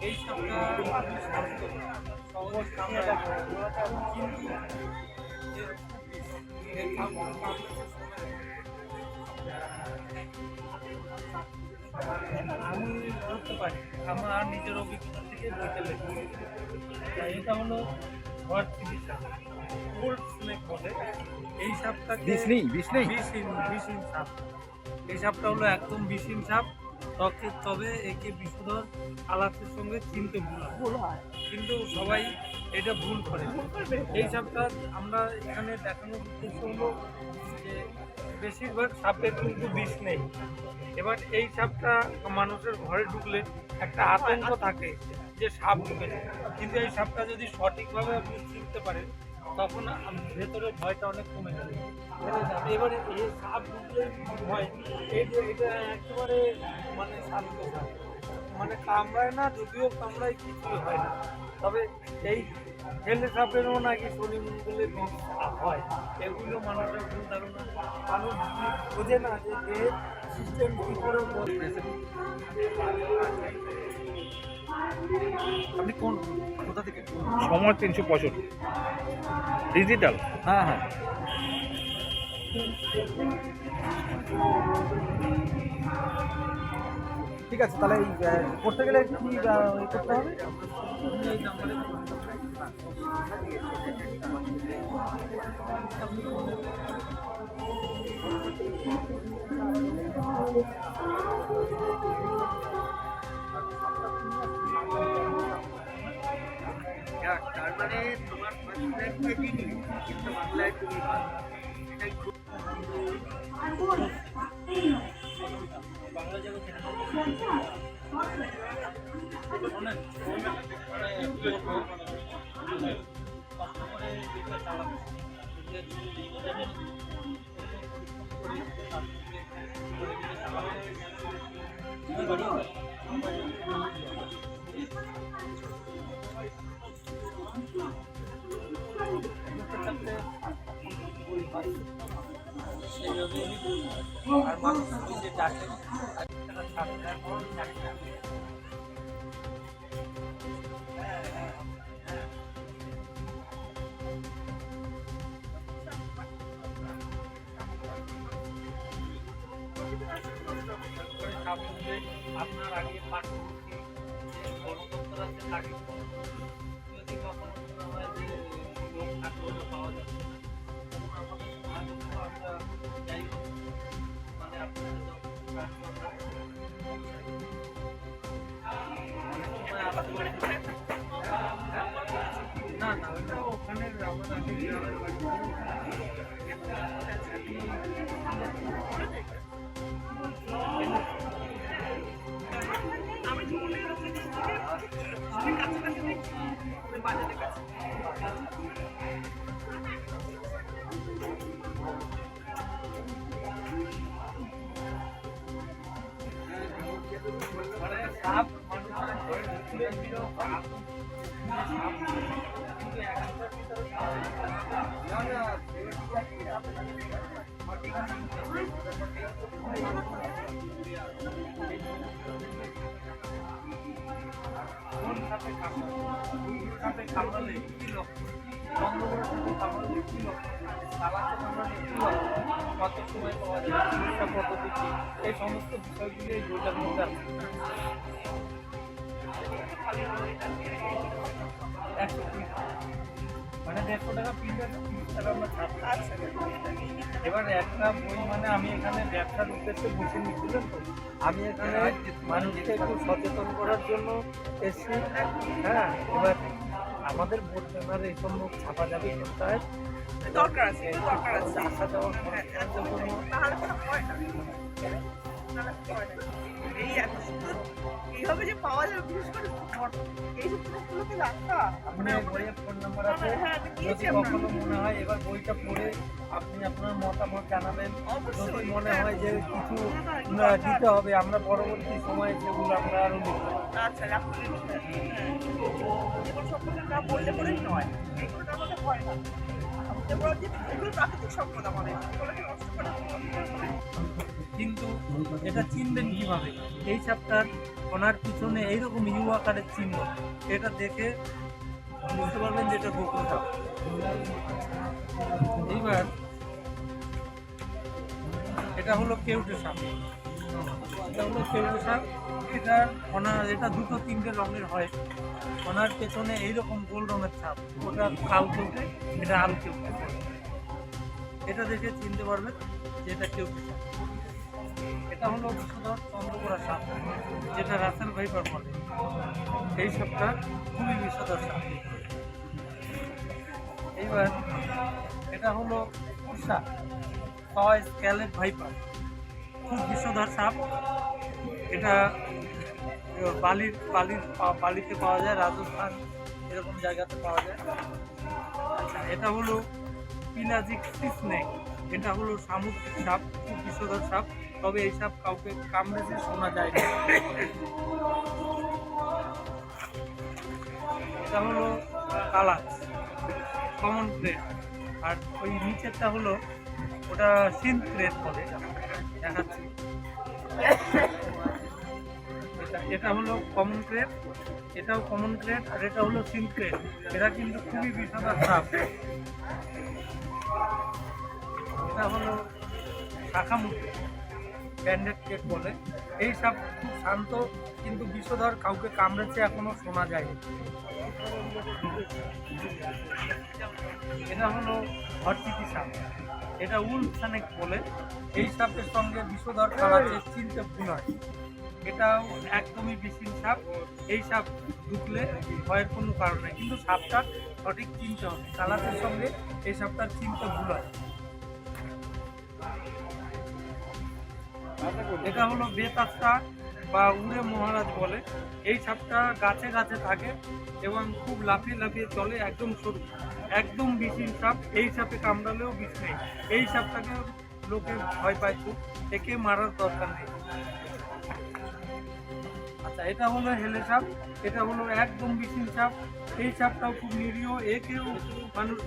এই আমি বলতে পারি আমার নিজের অভিজ্ঞতা থেকে এটা হলো এই বিষ নেই বিষ নেই সাপটা হলো একদম বিষহীন সাপ। তবে তবে একে বিষধর আলাতের সঙ্গে চিনতে ভুল হয়। কিন্তু সবাই এটা ভুল করে। এই সাপটা আমরা এখানে দেখানোর উদ্দেশ্য হলো যে বেশিরভাগ সাপের কিন্তু বিষ নেই। এবার এই সাপটা মানুষের ঘরে ঢুকলে একটা আতঙ্ক থাকে যে সাপ ঢুকেছে। কিন্তু এই সাপটা যদি সঠিকভাবে আপনি চিনতে পারেন তখন ভেতরে ভয়টা অনেক কমে যাবে। এবারে এই সাপ ঢুকলে ভয়, এই এটা একেবারে মানে শান্ত মানে কামড়ায় না, যদিও কামড়ায় কিছুই হয় না। তবে এই ফেলে সাপেরও নাকি শনি মঙ্গলে হয়। এগুলো মানুষের ভুল ধারণা। মানুষ বোঝে না যে সিস্টেম কী করে আপনি কোন কোথা থেকে? সময় তিনশো পঁয়ষট্টি। ডিজিটাল হ্যাঁ হ্যাঁ। ঠিক আছে তাহলে এই করতে গেলে কি করতে হবে? এই নাম্বারে তার মানে তোমার ফার্স্ট ল্যাঙ্গুয়েজ ইংলিশ কিন্তু বাংলায় তুমি এটাই আপনার আগে কর্মকর্তারা আছে তাকে যদি কখনো পাওয়া যাচ্ছে আমাদের করে আমরা যাই হোক, মানে আপনাদের যখন transfer হয়, অনেক সময় আলাদা মানে সাপে কামড়ালে কি লক্ষণ বন্ধ করে সাপে কামড়ালে কি লক্ষণ তালাতে কামড়ালে কি লক্ষণ কত সময় পদ্ধতি এই সমস্ত বিষয়গুলি এই বইটার মধ্যে আছে। মানে দেড়শো টাকা পিস টাকা আমরা ছাড় এবার একটা বই মানে আমি এখানে ব্যবসার উদ্দেশ্যে বসে নিচ্ছিলেন তো। আমি এখানে মানুষকে একটু সচেতন করার জন্য এসেছি। হ্যাঁ এবার আমাদের ভোট পেপারে এই সব ছাপা যাবে কোথায় দরকার আছে দরকার আছে। আসা তাহলে না। তাহলে ভয় না। এই এত সুন্দর এইভাবে যে পাওয়া যাবে বিশেষ করে এই সব জিনিসগুলোকে রাখা মানে ফোন নাম্বার আছে। হ্যাঁ, আমি দিয়েছি কখনো মনে হয় এবার বইটা পড়ে আপনি আপনার মতামত জানাবেন। যদি মনে হ্যাঁ। হয় যে কিছু হ্যাঁ, দিতে হবে আমরা পরবর্তী সময়ে সেগুলো আমরা আরও আচ্ছা রাখুন এগুলো সম্পর্কে না বললে পরেই নয় এগুলোর মধ্যে ভয় না। আমাদের যে এগুলো প্রাকৃতিক সম্পদ আমাদের এগুলোকে নষ্ট করে কিন্তু এটা চিনবেন কীভাবে? এই সাপটার ওনার পিছনে এইরকম ইউ আকারের চিহ্ন। এটা দেখে বুঝতে পারবেন যে এটা গোকুল সাপ। এইবার এটা হলো কেউটে সাপ। এটা হলো কেউটে সাপ। এটা ওনার এটা দুটো তিনটে রঙের হয়। ওনার পেছনে এইরকম গোল রঙের ছাপ ওটা কাল কেউটে, এটা আল কেউটে। এটা দেখে চিনতে পারবেন যে এটা কেউটে সাপ। এটা হলো বিষধর চন্দ্রকোড়া সাপ, যেটা রাসেল ভাইপার বলে। এই সাপটা খুবই বিষধর সাপ। এইবার এটা হলো উষা হয় স্ক্যালেট ভাইপার। খুব বিষধর সাপ। এটা বালির বালির বালিতে পাওয়া যায়, রাজস্থান এরকম জায়গাতে পাওয়া যায়। আচ্ছা এটা হলো পিলাজিক স্নেক এটা হলো সামুদ্রিক সাপ, খুব বিষধর সাপ। তবে এইসব কাউকে কামড়েছে শোনা যায় না। এটা হলো কালাচ কমন ক্রেট আর ওই নিচেরটা হলো ওটা সিন ক্রেট বলে, দেখাচ্ছি। এটা এটা হলো কমন ক্রেট এটাও কমন ক্রেট আর এটা হলো সিন ক্রেট এটা কিন্তু খুবই বিষাদার সাপ। এটা হলো শাখামুখী। ব্যান্ডেড ক্রেট বলে। এই সাপ খুব শান্ত, কিন্তু বিষধর, কাউকে কামড়েছে এখনও শোনা যায়নি। এটা হলো হরচিতি সাপ এটা উল সানেক বলে। এই সাপের সঙ্গে বিষধর কালাচে চিনতে ভুল হয় এটাও একদমই বিশিল সাপ এই সাপ ঢুকলে ভয়ের কোনো কারণ নেই। কিন্তু সাপটা সঠিক চিনতে হবে। কালাচের সঙ্গে এই সাপটার চিনতে ভুল হয়। এটা হলো বেতাস্তা বা উড়ে মহারাজ বলে। এই সাপটা গাছে গাছে থাকে এবং খুব লাফিয়ে লাফিয়ে চলে, একদম সরু, একদম বিষহীন সাপ। এই সাপে কামড়ালেও বিষ নেই। এই সাপটাকে লোকে ভয় পায় খুব, একে মারার দরকার নেই। আচ্ছা এটা হলো হেলে সাপ, এটা হলো একদম বিষহীন সাপ। এই সাপটাও খুব নিরীহ, একেও মানুষ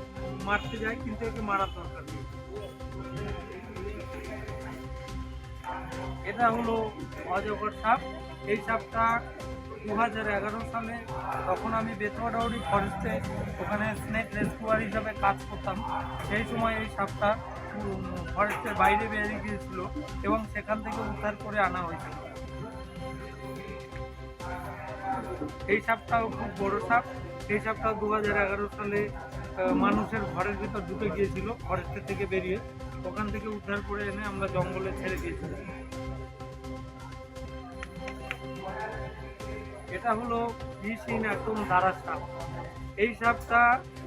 মারতে যায়, কিন্তু একে মারার দরকার নেই। এটা হলো অজগর সাপ। এই সাপটা দু হাজার এগারো সালে তখন আমি বেথুয়াডাউরি ফরেস্টে ওখানে স্নেক রেস্কিউয়ার হিসাবে কাজ করতাম। সেই সময় এই সাপটা ফরেস্টের বাইরে বেরিয়ে গিয়েছিল এবং সেখান থেকে উদ্ধার করে আনা হয়েছিল। এই সাপটাও খুব বড় সাপ। এই সাপটাও দু সালে মানুষের ঘরের ভিতর ঢুকে গিয়েছিল ফরেস্টের থেকে বেরিয়ে। ওখান থেকে উদ্ধার করে এনে আমরা জঙ্গলে ছেড়ে দিয়েছিলাম। এটা হলো বিষহীন একদম দাঁড়ার সাপ। এই সাপটা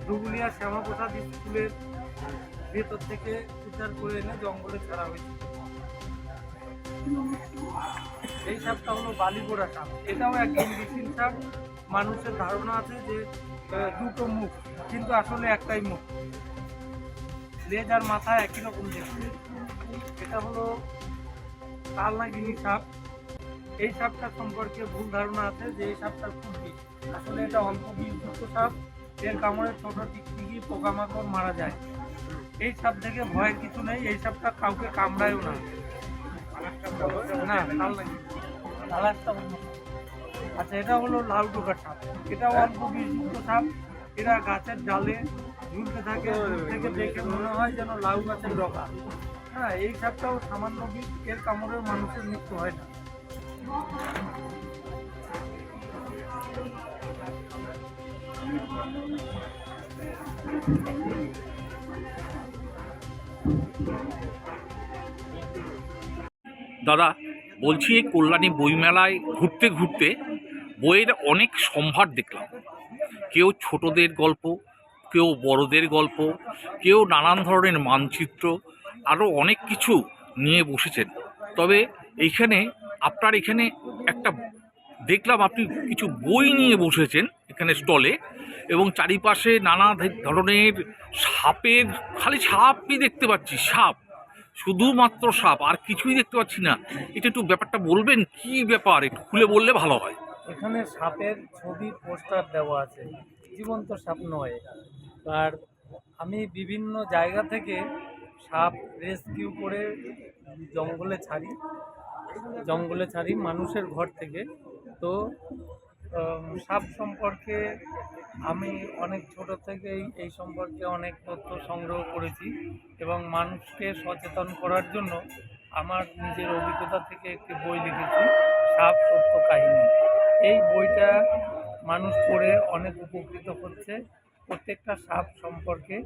ধুবুলিয়া শ্যামাপ্রসাদ স্কুলের ভেতর থেকে উদ্ধার করে এনে জঙ্গলে ছাড়া হয়েছে। এই সাপটা হলো বালিগোড়া সাপ। এটাও একদম বিষহীন সাপ। মানুষের ধারণা আছে যে দুটো মুখ, কিন্তু আসলে একটাই মুখ। লেজ আর মাথা একই রকম দেখতে। এটা হলো কালনাগিনী সাপ। এই সাপটা সম্পর্কে ভুল ধারণা আছে যে এই সাপটা খুব বিষ আসলে এটা অল্প বিষযুক্ত সাপ। এর কামড়ে ছোট টিকটিকি পোকামাকড় মারা যায়। এই সাপ থেকে ভয়ের কিছু নেই এই সাপটা কাউকে কামড়ায়ও না। আচ্ছা এটা হলো লাল ডোকার সাপ। এটাও অল্প বিষযুক্ত সাপ। এরা গাছের ডালে ঝুলতে থাকে থেকে দেখে মনে হয় যেন লাউ গাছের ডগা হ্যাঁ এই সাপটাও সামান্য বিষ এর কামড়ে মানুষের মৃত্যু হয় না। দাদা, বলছি এই কল্যাণী বইমেলায় ঘুরতে ঘুরতে বইয়ের অনেক সম্ভার দেখলাম। কেউ ছোটদের গল্প, কেউ বড়দের গল্প, কেউ নানান ধরনের মানচিত্র আরও অনেক কিছু নিয়ে বসেছেন। তবে এইখানে আপনার এখানে একটা, দেখলাম আপনি কিছু বই নিয়ে বসেছেন এখানে স্টলে এবং চারিপাশে নানা ধরনের সাপের, খালি সাপই দেখতে পাচ্ছি, সাপ, শুধুমাত্র সাপ, আর কিছুই দেখতে পাচ্ছি না। এটা একটু ব্যাপারটা বলবেন? কি ব্যাপার? একটু খুলে বললে ভালো হয়। এখানে সাপের ছবি, পোস্টার দেওয়া আছে। জীবন্ত সাপ নয়। আর আমি বিভিন্ন জায়গা থেকে সাপ রেস্কিউ করে জঙ্গলে ছাড়ি। জঙ্গলে ছাড়ি, মানুষের ঘর থেকে। তো সাপ সম্পর্কে আমি অনেক ছোট থেকেই এই সম্পর্কে অনেক তথ্য সংগ্রহ করেছি এবং মানুষকে সচেতন করার জন্য আমার নিজের অভিজ্ঞতা থেকে একটি বই লিখেছি, সাপ সত্য কাহিনী। এই বইটা মানুষ পড়ে অনেক উপকৃত হচ্ছে। প্রত্যেকটা সাপ সম্পর্কে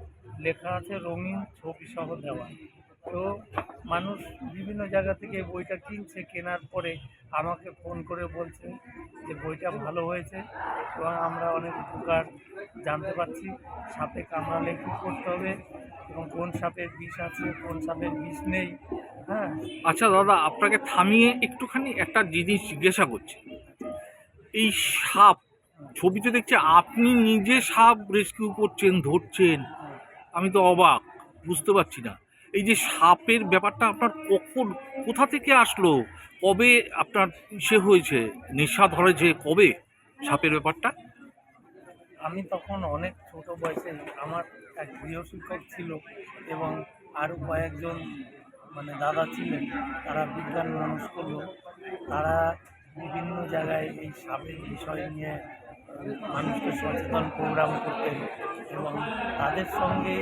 লেখা আছে রঙিন ছবি সহ দেওয়া। তো মানুষ বিভিন্ন জায়গা থেকে বইটা কিনছে, কেনার পরে আমাকে ফোন করে বলছে যে বইটা ভালো হয়েছে এবং আমরা অনেক উপকার জানতে পারছি। সাপে কামড়ালে কী করতে হবে এবং কোন সাপের বিষ আছে, কোন সাপের বিষ নেই হ্যাঁ? আচ্ছা দাদা, আপনাকে থামিয়ে একটুখানি একটা জিনিস জিজ্ঞাসা করছি। এই সাপ, ছবিতে দেখছি আপনি নিজে সাপ রেস্কিউ করছেন, ধরছেন। আমি তো অবাক, বুঝতে পারছি না। এই যে সাপের ব্যাপারটা আপনার কখন, কোথা থেকে আসলো? কবে আপনার সে হয়েছে? নেশা ধরেছে কবে সাপের ব্যাপারটা? আমি তখন অনেক ছোট বয়সে আমার এক গৃহশিক্ষক ছিল এবং আরও কয়েকজন মানে দাদা ছিলেন। তারা বিজ্ঞান মানুষ করল তারা বিভিন্ন জায়গায় এই সাপের বিষয় নিয়ে মানুষকে সচেতন প্রোগ্রাম করতেন এবং তাদের সঙ্গে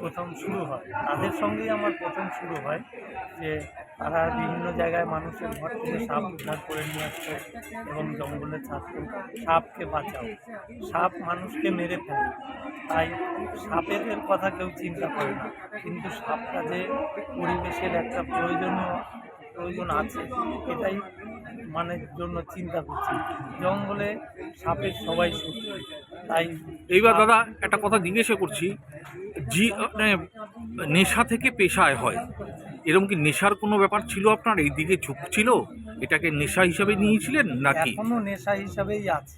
প্রথম শুরু হয়। তাদের সঙ্গেই আমার প্রথম শুরু হয় যে তারা বিভিন্ন জায়গায় মানুষের ঘর থেকে সাপ উদ্ধার করে নিয়ে আসতো এবং জঙ্গলে ছাড়তো সাপকে বাঁচাও। সাপ মানুষকে মেরে ফেলে। তাই সাপের কথা কেউ চিন্তা করে না। কিন্তু সাপটা যে পরিবেশের একটা প্রয়োজনীয় প্রয়োজন আছে এটাই মানে জন্য চিন্তা করছি। জঙ্গলে সাপের সবাই সুস্থ তাই এইবার দাদা একটা কথা জিজ্ঞাসা করছি জি মানে নেশা থেকে পেশায় হয় এরকম কি নেশার কোনো ব্যাপার ছিল আপনার? এই দিকে ঝুঁক ছিল? এটাকে নেশা হিসাবে নিয়েছিলেন নাকি? এখনও নেশা হিসাবেই আছে।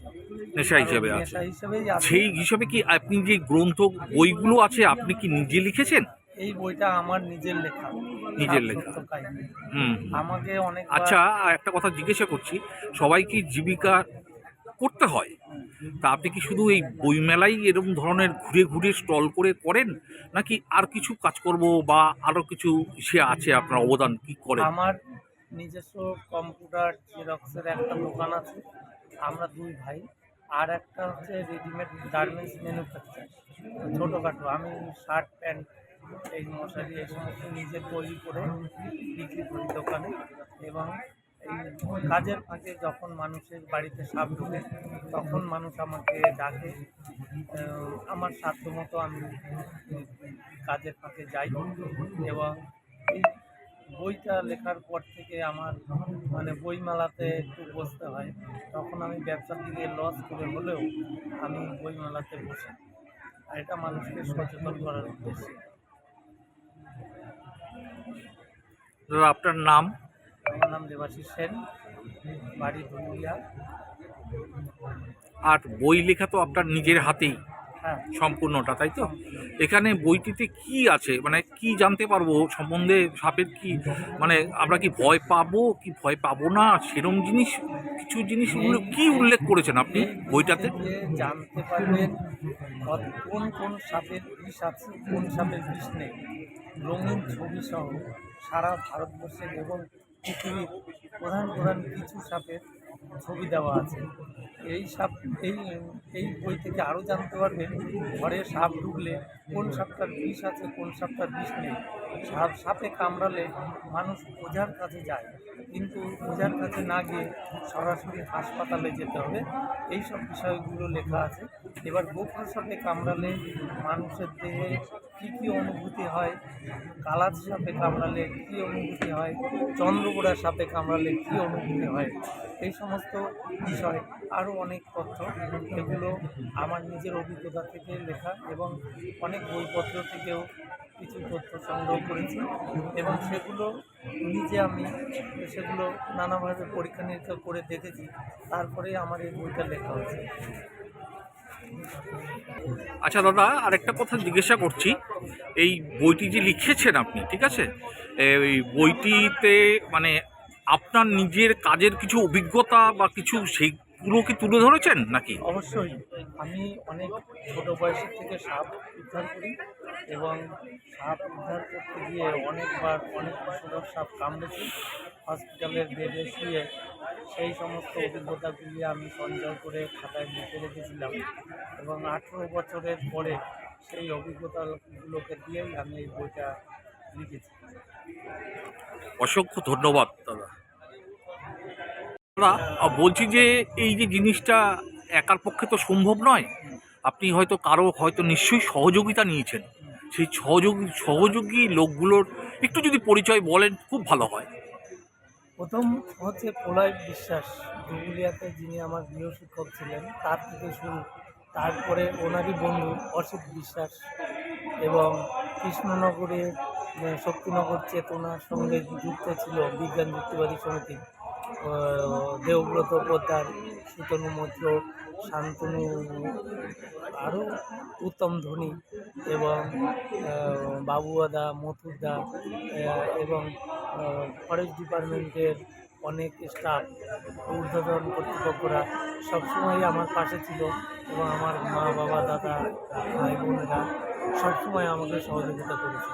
নেশা হিসাবে আছে। নেশা হিসাবেই আছে। সেই হিসাবে কি আপনি যে গ্রন্থ বইগুলো আছে আপনি কি নিজে লিখেছেন? এই বইটা আমার নিজের লেখা। নিজের লেখা। হুম আমাকে অনেক আচ্ছা একটা কথা জিজ্ঞাসা করছি সবাই কি জীবিকা করতে হয়? তা আপনি কি শুধু এই বইমেলাই এরকম ধরনের ঘুরে ঘুরে স্টল করে করেন? নাকি আর কিছু কাজ কাজকর্ম বা আরও কিছু সে আছে আপনার অবদান কি করে? আমার নিজস্ব কম্পিউটার জেরক্সের একটা দোকান আছে। আমরা দুই ভাই আর একটা হচ্ছে রেডিমেড গার্মেন্টস ম্যানুফ্যাকচার ছোটোখাটো। আমি শার্ট প্যান্ট এই মশারি সমস্ত নিজে তৈরি করে বিক্রি করি দোকানে এবং এই কাজের ফাঁকে যখন মানুষের বাড়িতে সাপ ঢুকে, তখন মানুষ আমাকে ডাকে আমার সাধ্য মতো আমি কাজের ফাঁকে যাই। এবং এই বইটা লেখার পর থেকে আমার মানে বইমেলাতে একটু বসতে হয়। তখন আমি ব্যবসার দিকে লস করে হলেও আমি বইমেলাতে বসি। আর এটা মানুষকে সচেতন করার উদ্দেশ্যে। দাদা আপনার নাম? আমার নাম দেবাশিস সেন। বাড়ি ধুলিয়া। আর বই লেখা তো আপনার নিজের হাতেই হ্যাঁ। সম্পূর্ণটা তাই তো? এখানে বইটিতে কি আছে? মানে কি জানতে পারব? সম্বন্ধে সাপের কি মানে আমরা কি ভয় পাবো কি ভয় পাবো না? সেরম জিনিস কিছু জিনিস কি উল্লেখ করেছেন আপনি বইটাতে? জানতে পারবেন কোন কোন সাপের বিষ আছে কোন সাপের বিষ নেই। রঙিন ছবি সহ সারা ভারতবর্ষের এবং পৃথিবীর প্রধান প্রধান কিছু সাপের ছবি দেওয়া আছে। এই সাপ, এই এই বই থেকে আরও জানতে পারবেন, ঘরে সাপ ঢুকলে কোন সাপটার বিষ আছে, কোন সাপটার বিষ নেই। সাপ, সাপে কামড়ালে মানুষ ওঝার কাছে যায়, কিন্তু ওঝার কাছে না গিয়ে সরাসরি হাসপাতালে যেতে হবে। এই সব বিষয়গুলো লেখা আছে। এবার গোখর সাপে কামড়ালে মানুষের দেহে কী কী অনুভূতি হয়? কালার সাপে কামড়ালে কী অনুভূতি হয়? চন্দ্রগোড়া সাপে কামড়ালে কী অনুভূতি হয়? এই সমস্ত বিষয় আরও অনেক তথ্য। এগুলো আমার নিজের অভিজ্ঞতা থেকে লেখা এবং অনেক বইপত্র থেকেও কিছু তথ্য সংগ্রহ করেছি এবং সেগুলো নিজে আমি সেগুলো নানাভাবে পরীক্ষা নিরীক্ষা করে দেখেছি। তারপরে আমার এই বইটা লেখা হয়েছে। আচ্ছা দাদা, আরেকটা কথা জিজ্ঞাসা করছি। এই বইটি যে লিখেছেন আপনি, ঠিক আছে? এই বইটিতে মানে আপনার নিজের কাজের কিছু অভিজ্ঞতা বা কিছু সেইগুলো কি তুলে ধরেছেন নাকি? অবশ্যই। আমি অনেক ছোট বয়সের থেকে সাপ উদ্ধার করি। এবং সাপ উদ্ধার করতে গিয়ে অনেকবার অনেক বিষধর সাপ কামড়েছে। হসপিটালের বেডে শুয়ে সেই সমস্ত অভিজ্ঞতাগুলি আমি সঞ্চয় করে খাতায় লিখে রেখেছিলাম এবং আঠেরো বছরের পরে সেই অভিজ্ঞতাগুলোকে দিয়েই আমি এই বইটা লিখেছি। অসংখ্য ধন্যবাদ, দাদা। দাদা বলছি যে এই যে জিনিসটা একার পক্ষে তো সম্ভব নয়। আপনি হয়তো কারও হয়তো নিশ্চয়ই সহযোগিতা নিয়েছেন। সেই সহযোগী সহযোগী লোকগুলোর একটু যদি পরিচয় বলেন, খুব ভালো হয়। প্রথম হচ্ছে প্রলয় বিশ্বাস দুগুলিয়াতে যিনি আমার গৃহ শিক্ষক ছিলেন, তার থেকে শুরু। তারপরে ওনারই বন্ধু অসিত বিশ্বাস এবং কৃষ্ণনগরের শক্তিনগর চেতনার সঙ্গে যুক্ত ছিল বিজ্ঞান যুক্তিবাদী সমিতি দেবব্রত পোদ্দার সুতনু মৈত্র শান্তনু আরও উত্তম ধনী এবং বাবুয়াদা, মথুরদা এবং ফরেস্ট ডিপার্টমেন্টের অনেক স্টাফ ঊর্ধ্বতন কর্তৃপক্ষরা সবসময় আমার পাশে ছিল এবং আমার মা বাবা দাদা ভাই বোনেরা সবসময় আমাকে সহযোগিতা করেছে।